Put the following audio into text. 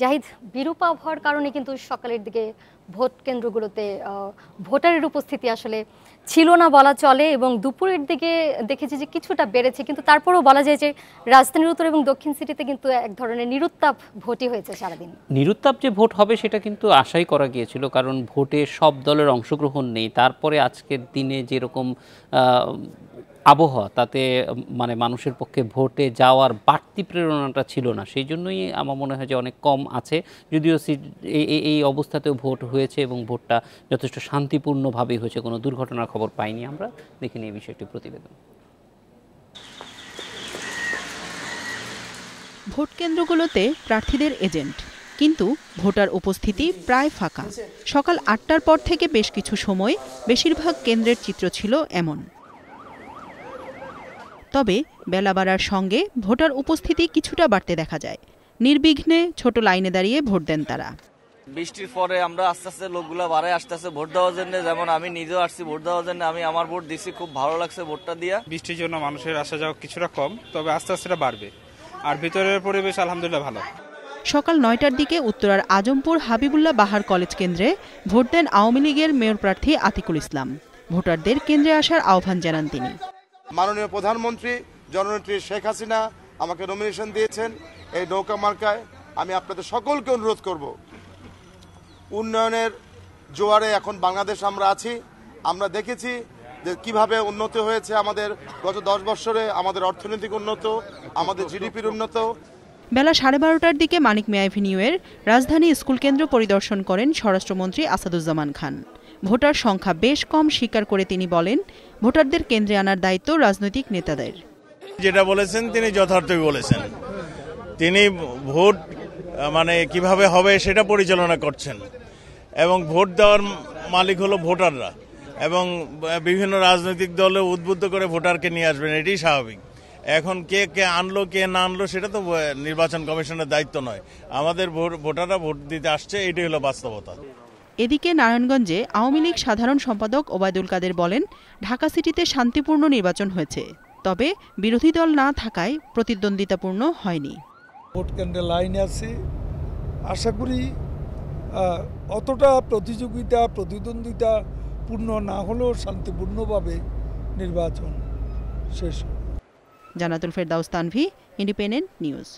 জাহিদ বিরূপ আবহাওয়ার কারণে কিন্তু সকালের দিকে ভোট কেন্দ্রগুলোতে ভোটারের উপস্থিতি আসলে ছিল না বলা চলে এবং দুপুরের দিকে দেখেছি যে কিছুটা বেড়েছে, কিন্তু তারপরেও বলা যায় যে রাজধানীর উত্তর এবং দক্ষিণ সিটিতে কিন্তু এক ধরনের নিরুত্তাপ ভোটই হয়েছে সারাদিন। নিরুত্তাপ যে ভোট হবে সেটা কিন্তু আশাই করা গিয়েছিল, কারণ ভোটে সব দলের অংশগ্রহণ নেই। তারপরে আজকের দিনে যেরকম আবহাওয়া, তাতে মানে মানুষের পক্ষে ভোটে যাওয়ার বাড়তি প্রেরণাটা ছিল না। সেই জন্যই আমার মনে হয় যে অনেক কম আছে। যদিও এই- অবস্থাতেও ভোট হয়েছে এবং ভোটটা যথেষ্ট শান্তিপূর্ণভাবেই হয়েছে, কোনো দুর্ঘটনার খবর পাইনি আমরা। দেখে নিই বিষয়টি প্রতিবেদন। ভোট কেন্দ্রগুলোতে প্রার্থীদের এজেন্ট, কিন্তু ভোটার উপস্থিতি প্রায় ফাঁকা। সকাল আটটার পর থেকে বেশ কিছু সময় বেশিরভাগ কেন্দ্রের চিত্র ছিল এমন। তবে বেলা বাড়ার সঙ্গে ভোটার উপস্থিতি কিছুটা বাড়তে দেখা যায়। নির্বিঘ্নে ছোট লাইনে দাঁড়িয়ে ভোট দেন তারা। বৃষ্টির পরে আমরা আস্তে আস্তে লোকগুলা বাড়ায় আসতেছে ভোট দেওয়ার জন্য যেমন আমি নিজেও আসছি ভোট দেওয়ার জন্য আমি আমার ভোট দিছি খুব ভালো লাগছে ভোটটা দিয়া। বৃষ্টির জন্য মানুষের আসা যাওয়া কিছুটা কম তবে আস্তে আস্তে এটা বাড়বে। আর ভিতরের পরিবেশ আলহামদুলিল্লাহ ভালো। সকাল নয়টার দিকে উত্তরার আজমপুর হাবিবুল্লাহ বাহার কলেজ কেন্দ্রে ভোট দেন আওয়ামী লীগের মেয়র প্রার্থী আতিকুল ইসলাম। ভোটারদের কেন্দ্রে আসার আহ্বান জানান তিনি। মাননীয় প্রধানমন্ত্রী জননেত্রী শেখ হাসিনা আমাকে নমিনেশন দিয়েছেন। এই নৌকা মার্কায় আমি আপনাদের সকলকে অনুরোধ করব। উন্নয়নের জোয়ারে এখন বাংলাদেশ আমরা আছি। আমরা দেখেছি যে কীভাবে উন্নত হয়েছে আমাদের গত দশ বছরে আমাদের অর্থনৈতিক উন্নত আমাদের জিডিপির উন্নত। বেলা সাড়ে বারোটার দিকে মানিক মিয়া অ্যাভিনিউয়ের রাজধানী স্কুল কেন্দ্র পরিদর্শন করেন স্বরাষ্ট্রমন্ত্রী আসাদুজ্জামান খান। ভোটার সংখ্যা বেশ কম স্বীকার করে তিনি বলেন ভোটারদের কেন্দ্রে আনার দায়িত্ব রাজনৈতিক নেতাদের। যেটা বলেছেন তিনি যথার্থই বলেছেন। তিনি ভোট মানে কীভাবে হবে সেটা পরিচালনা করছেন। এবং ভোট দেওয়ার মালিক হলো ভোটাররা। এবং বিভিন্ন রাজনৈতিক দলে উদ্বুদ্ধ করে ভোটারকে নিয়ে আসবেন, এটাই স্বাভাবিক। এখন কে কে আনলো, কে না আনলো, সেটা তো নির্বাচন কমিশনের দায়িত্ব নয়। আমাদের ভোট- ভোটাররা ভোট দিতে আসছে, এটাই হলো বাস্তবতা। এদিকে নারায়ণগঞ্জে আওয়ামী লীগ সাধারণ সম্পাদক ওবায়দুল কাদের বলেন, ঢাকা সিটিতে শান্তিপূর্ণ নির্বাচন হয়েছে। তবে বিরোধী দল না থাকায় প্রতিদ্বন্দ্বিতাপূর্ণ হয়নি। ভোট কেন্দ্রে লাইন আছে। আশা করি অতটা প্রতিযোগিতা, প্রতিদ্বন্দ্বিতা পূর্ণ না হলেও শান্তিপূর্ণভাবে নির্বাচন শেষ জানাতুল ফেরদাউস তানভি ইন্ডিপেন্ডেন্ট নিউজ